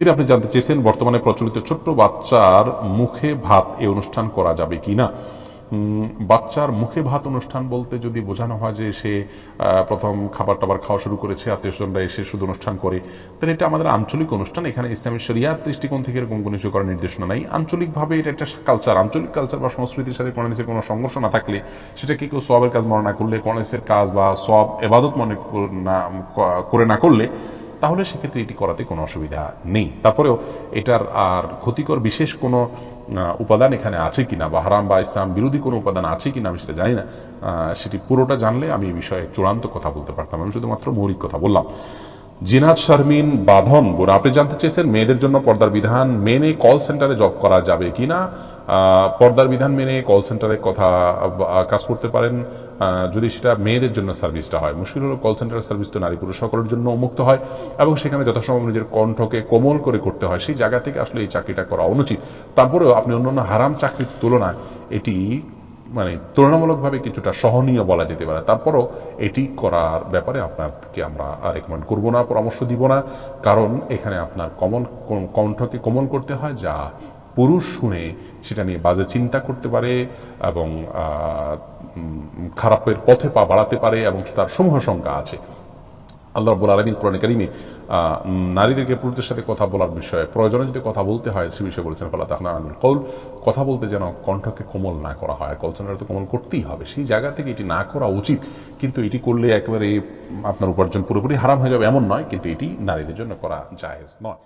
তিনি আপনি জানতে চেয়েছেন, বর্তমানে প্রচলিত ছোট্ট বাচ্চার মুখে ভাত এই অনুষ্ঠান করা যাবে কি না। বাচ্চার মুখে ভাত অনুষ্ঠান বলতে যদি বোঝানো হয় যে সে প্রথম খাবার টাবার খাওয়া শুরু করেছে আত্মীয় স্বজনরা এসে শুধু অনুষ্ঠান করে, তাহলে এটা আমাদের আঞ্চলিক অনুষ্ঠান। এখানে ইসলামী শরিয়ার দৃষ্টিকোণ থেকে এরকম কোনো কিছু করার নির্দেশনা নাই। আঞ্চলিকভাবে এটা একটা কালচার আঞ্চলিক কালচার বা সংস্কৃতির সাথে কোরআনিসের কোনো সংঘর্ষ না থাকলে সেটাকে কেউ সবের কাজ মনে না করলে কোরআনিসের কাজ বা সব এবাদত মনে না করে না করলে তাহলে সেক্ষেত্রে এটি করাতে কোনো অসুবিধা নেই। তারপরেও এটার আর ক্ষতিকর বিশেষ কোনো উপাদান এখানে আছে কিনা বা হারাম বা ইসলাম বিরোধী কোনো উপাদান আছে কিনা আমি সেটা জানি না। সেটি পুরোটা জানলে আমি এই বিষয়ে চূড়ান্ত কথা বলতে পারতাম। আমি শুধুমাত্র মৌলিক কথা বললাম। জিনাত শারমিন বাঁধন বোন আপনি জানতে চেয়েছেন মেয়েদের জন্য পর্দার বিধান মেনে কল সেন্টারে জব করা যাবে কিনা? আহ, পর্দার বিধান মেনে কল সেন্টারে কথা কাজ করতে পারেন। যদি সেটা মেয়েদের জন্য সার্ভিসটা হয়, মুশকিল হলো কল সেন্টারের সার্ভিস তো নারী পুরুষ সকলের জন্য উন্মুক্ত হয় এবং সেখানে যথাসম্ভব নিজের কণ্ঠকে কোমল করে করতে হয়। সেই জায়গা থেকে আসলে এই চাকরিটা করা অনুচিত। তারপরেও আপনি অন্যান্য হারাম চাকরির তুলনায় এটি মানে তুলনামূলকভাবে কিছুটা সহনীয় বলা যেতে পারে। তারপরও এটি করার ব্যাপারে আপনাকে আমরা রেকমেন্ড করব না, পরামর্শ দিব না। কারণ এখানে আপনার কমন কণ্ঠকে কমন করতে হয়, যা পুরুষ শুনে সেটা নিয়ে বাজে চিন্তা করতে পারে এবং খারাপের পথে পা বাড়াতে পারে এবং তার সমূহ সংখ্যা আছে। আল্লাহ রব্বুল আলমী কোরআন কারিমে নারীদেরকে পুরুষদের সাথে কথা বলার বিষয়ে প্রয়োজনে যদি কথা বলতে হয়, সে বিষয়ে বলেছেন, ফলা তাহনা আনুল কৌল কথা বলতে যেন কণ্ঠকে কোমল না করা হয়। কল সেন্টারে তো কোমল করতেই হবে। সেই জায়গা থেকে এটি না করা উচিত। কিন্তু এটি করলে একেবারে আপনার উপার্জন পুরোপুরি হারাম হয়ে যাবে, এমন নয়। কিন্তু এটি নারীদের জন্য করা জায়েজ নয়।